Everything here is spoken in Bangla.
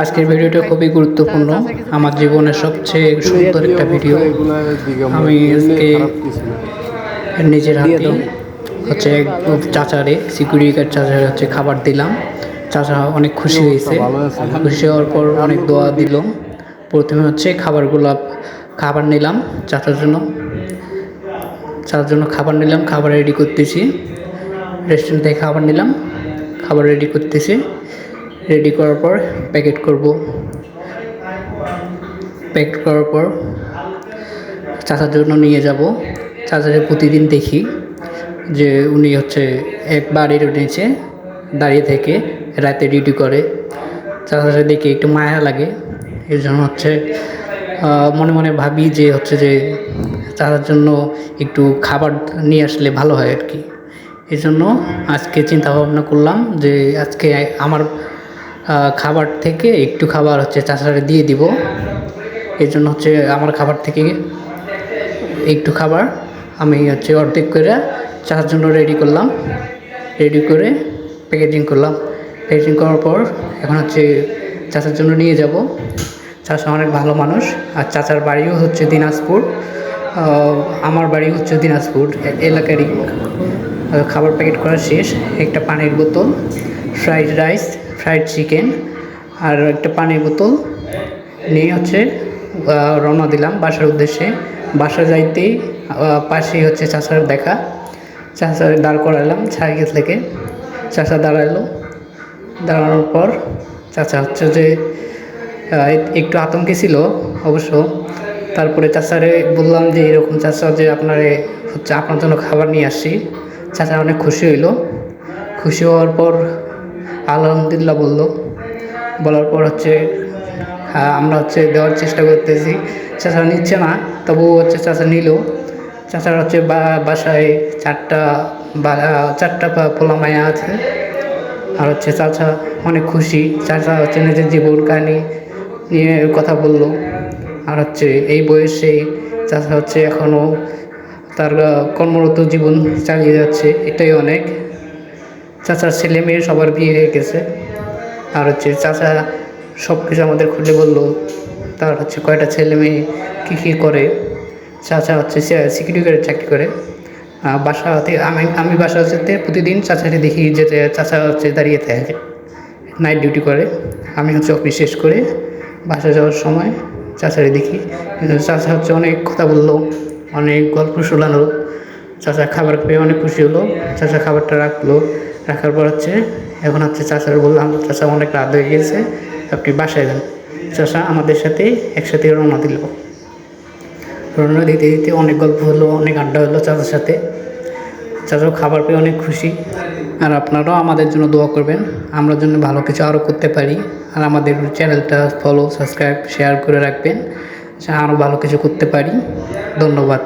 আজকের ভিডিওটা খুবই গুরুত্বপূর্ণ। আমার জীবনের সবচেয়ে সুন্দর একটা ভিডিও। আমি আজকে নিজের হাতে হচ্ছে এক চাচারে, সিকিউরিটি গার্ড চাচারে হচ্ছে খাবার দিলাম। চাচা অনেক খুশি হয়েছে। খুশি হওয়ার পর অনেক দোয়া দিল। প্রথমে হচ্ছে খাবারগুলো খাবার নিলাম চাচার জন্য। চাচার জন্য খাবার নিলাম, খাবার রেডি করতেছি। রেস্টুরেন্ট থেকে খাবার নিলাম, খাবার রেডি করতেছি। রেডি করার পর প্যাকেট করব। প্যাকেট করার পর চাচার জন্য নিয়ে যাব। চাচাকে প্রতিদিন দেখি যে উনি হচ্ছে এক বাড়ির নিচে দাঁড়িয়ে থেকে রাতে ডিউটি করে। চাচাকে দেখে একটু মায়া লাগে। এর জন্য হচ্ছে মনে মনে ভাবি যে হচ্ছে যে চাচার জন্য একটু খাবার নিয়ে আসলে ভালো হয় আর কি। এই জন্য আজকে চিন্তা ভাবনা করলাম যে আজকে আমার খাবার থেকে একটু খাবার হচ্ছে চাচারে দিয়ে দিব। এই জন্য হচ্ছে আমার খাবার থেকে একটু খাবার আমি হচ্ছে অর্ধেক করে চার জন্য রেডি করলাম। রেডি করে প্যাকেজিং করলাম। প্যাকেজিং করার পর এখন হচ্ছে চাচার জন্য নিয়ে যাব। চাচা অনেক ভালো মানুষ। আর চাচার বাড়িও হচ্ছে দিনাজপুর। আমার বাড়ি হচ্ছে দিনাজপুর। এলাকারই। খাবার প্যাকেট করা শেষ। একটা পানির বোতল ফ্রাইড রাইস ফ্রাইড চিকেন আর একটা পানির বোতল নিয়ে হচ্ছে রওনা দিলাম বাসার উদ্দেশ্যে। বাসা যাইতেই পাশেই হচ্ছে চাচার দেখা। চাচার দাঁড় করালাম সাইকেল থেকে। চাচা দাঁড়াল। দাঁড়ানোর পর চাচা হচ্ছে যে একটু আতঙ্কে ছিল অবশ্য। তারপরে চাচারে বললাম যে, এরকম চাচা যে আপনার হচ্ছে আপনার জন্য খাবার নিয়ে আসছি। চাচা অনেক খুশি হইল। খুশি হওয়ার পর আলহামদুলিল্লাহ বলল। বলার পর হচ্ছে আমরা হচ্ছে দেওয়ার চেষ্টা করতেছি। চাচা নিচ্ছে না, তবুও হচ্ছে চাচা নিল। চাচার হচ্ছে বা- বাসায় চারটা বা, চারটা পা- পোলা মায়া আছে। আর হচ্ছে চাচা অনেক খুশি। চাচা হচ্ছে নিজের জীবন কাহিনী নিয়ে কথা বলল। আর হচ্ছে এই বয়সে চাচা হচ্ছে এখনও তার কর্মরত জীবন চালিয়ে যাচ্ছে। এটাই অনেক। চাচার ছেলে মেয়ে সবার বিয়ে হয়ে গেছে। আর হচ্ছে চাচা সব কিছু আমাদের খুলে বলল, তার হচ্ছে কয়টা ছেলে মেয়ে, কী কী করে। চাচা হচ্ছে সিকিউরিটি গার্ডের চাকরি করে। বাসা থেকে আমি আমি বাসা যেতে প্রতিদিন চাচাকে দেখি যে চাচা হচ্ছে দাঁড়িয়ে থাকে নাইট ডিউটি করে। আমি হচ্ছে অফিস শেষ করে বাসা যাওয়ার সময় চাচারে দেখি, কিন্তু চাচা হচ্ছে অনেক কথা বলল, অনেক গল্প শোনালো। চাচা খাবার পেয়ে অনেক খুশি হলো, চাচা খাবারটা রাখল। রাখার পর হচ্ছে, এখন হচ্ছে চাচার বললাম চাচা অনেক রাত হয়ে গেছে, আপনি বাসায় যান। চাচা আমাদের সাথে একসাথে রওনা দিল। রওনা দিতে দিতে অনেক গল্প হলো, অনেক আড্ডা হলো চাচার সাথে। চাচাও খাবার পেয়ে অনেক খুশি। আর আপনারাও আমাদের জন্য দোয়া করবেন, আমরা জন্য ভালো কিছু আরও করতে পারি। আর আমাদের চ্যানেলটা ফলো সাবস্ক্রাইব শেয়ার করে রাখবেন আরও ভালো কিছু করতে পারি। ধন্যবাদ।